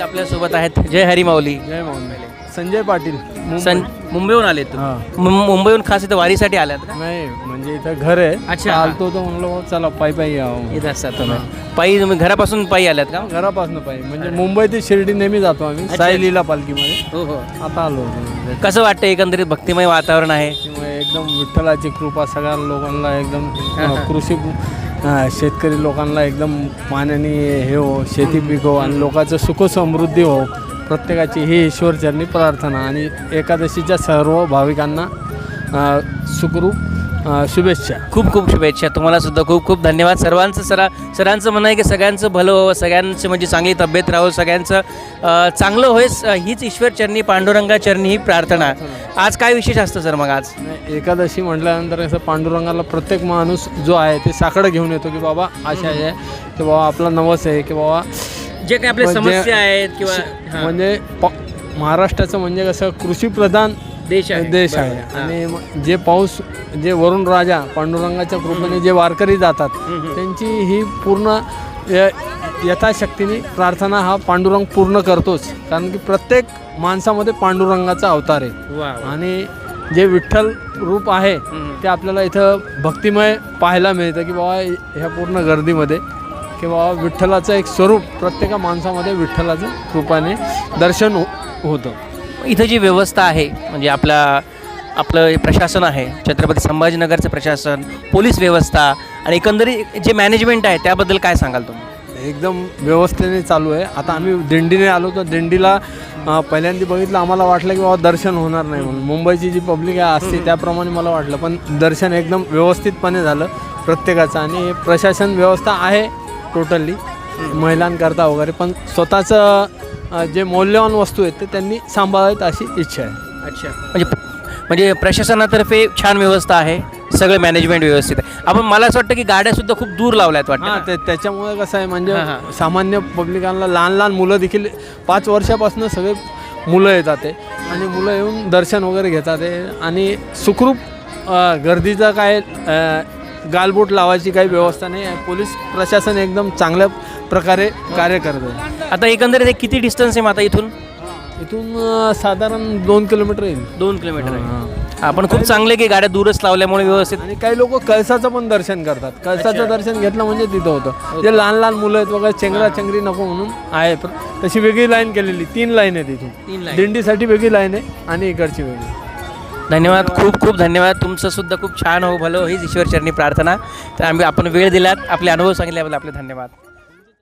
आपल्यासोबत आहेत. जय हरी माऊली. जय मोहन संजय पाटील. सं मुंबईहून आलेत? हा. मुं- मुंबईहून खास इथं वारीसाठी आल्यात का नाही म्हणजे इथं घर आहे. अच्छा. तर म्हणलं चला पायी पायी यावं इथं असतात तुम्ही. पायी तुम्ही घरापासून पायी आल्यात का? घरापासून पायी. म्हणजे मुंबई ते शिर्डी नेहमी जातो आम्ही सायलीला पालखीमध्ये. हो हो. आता आलो होतो. कसं वाटतं एकंदरीत भक्तिमय वातावरण आहे? त्यामुळे एकदम विठ्ठलाची कृपा सगळ्या लोकांना एकदम कृषी शेतकरी लोकांना एकदम पाण्याने हे हो शेती पिको आणि लोकांचं सुख समृद्धी हो. प्रत्येकाची ही ईश्वरचरणी प्रार्थना आणि एकादशीच्या सर्व भाविकांना सुखरूप शुभेच्छा. खूप खूप शुभेच्छा. तुम्हाला सुद्धा खूप खूप धन्यवाद. सर्वांचं सरा सरांचं म्हणणं आहे की सगळ्यांचं भलं व्हावं सगळ्यांचं म्हणजे चांगली तब्येत राहावं सगळ्यांचं चांगलं होईस हीच ईश्वर चरणी पांडुरंगा चरणी ही प्रार्थना. आज काय विशेष असतं सर मग आज? एकादशी म्हटल्यानंतर कसं पांडुरंगाला प्रत्येक माणूस जो आहे ते साकडं घेऊन येतो की बाबा अशा आहे की बाबा आपला नवस आहे की बाबा जे काही आपल्या म्हणजे- समस्या आहेत किंवा म्हणजे महाराष्ट्राचं म्हणजे कसं कृषीप्रधान देश आहे. देश आहे. बरोबर. आणि जे पाऊस जे वरुण राजा पांडुरंगाच्या कृपेने जे वारकरी जातात त्यांची ही पूर्ण य- यथाशक्तीने प्रार्थना हा पांडुरंग पूर्ण करतोच. कारण की प्रत्येक माणसामध्ये पांडुरंगाचा अवतार आहे. वा, वा. आणि जे विठ्ठल रूप आहे हम्म. ते आपल्याला इथं भक्तिमय पाहायला मिळतं की बाबा ह्या पूर्ण गर्दीमध्ये की बाबा विठ्ठलाचं एक स्वरूप प्रत्येका माणसामध्ये विठ्ठलाचं कृपाने दर्शन हो होतं. इथं जी व्यवस्था आहे म्हणजे आपला आपलं हे प्रशासन आहे छत्रपती संभाजीनगरचं प्रशासन पोलीस व्यवस्था आणि एकंदरीत जे मॅनेजमेंट आहे त्याबद्दल काय सांगाल तुम्ही? एकदम व्यवस्थेने चालू आहे. आता आम्ही दिंडीने आलो तर दिंडीला पहिल्यांदा बघितलं आम्हाला वाटलं की बाबा दर्शन होणार नाही म्हणून. मुंबईची जी पब्लिक आहे असते त्याप्रमाणे मला वाटलं. पण दर्शन एकदम व्यवस्थितपणे झालं प्रत्येकाचं. आणि प्रशासन व्यवस्था आहे टोटली महिलांकरता वगैरे. पण स्वतःचं जे मौल्यवान वस्तू आहेत ते त्यांनी सांभाळावेत अशी इच्छा आहे. अच्छा. म्हणजे म्हणजे प्रशासनातर्फे छान व्यवस्था आहे सगळं मॅनेजमेंट व्यवस्थित आहे. आपण मला असं वाटतं की गाड्या सुद्धा खूप दूर लावल्यात हां वाटतं ते त्याच्यामुळे कसं आहे म्हणजे हां, हां. सामान्य पब्लिकांना लहान लहान मुलं देखील पाच वर्षापासून सगळे मुलं येतात ते. आणि मुलं येऊन दर्शन वगैरे घेतात ते. आणि सुखरूप अ, गर्दीचा काय अ, गालबोट लावायची काही व्यवस्था नाही आहे. पोलीस प्रशासन एकदम चांगल्या प्रकारे कार्य करत. आहे आता एकंदरीत हे किती डिस्टन्स आहे मग आता इथून? इथून अ, साधारण दोन किलोमीटर येईल. दोन किलोमीटर आहे. हां. आपण खूप चांगले की गाड्या दूरच लावल्यामुळे व्यवस्थित आणि काही लोक कळसाचं पण दर्शन करतात. कळसाचं दर्शन घेतलं म्हणजे तिथं होतं. जे लहान लहान मुलं आहेत वगैरे चेंगरा चेंगरी नको म्हणून आहे पण तशी वेगळी लाईन केलेली. तीन लाईन आहे तीन तिथून line. दिंडीसाठी वेगळी लाईन आहे आणि इकडची वेगळी. धन्यवाद. खूप खूप धन्यवाद. तुमचं सुद्धा खूप छान हो भलं हो. हीच ईश्वर चरणी प्रार्थना. तर आम्ही आपण वेळ दिलात. आपले अनुभव सांगितल्याबद्दल आपले धन्यवाद.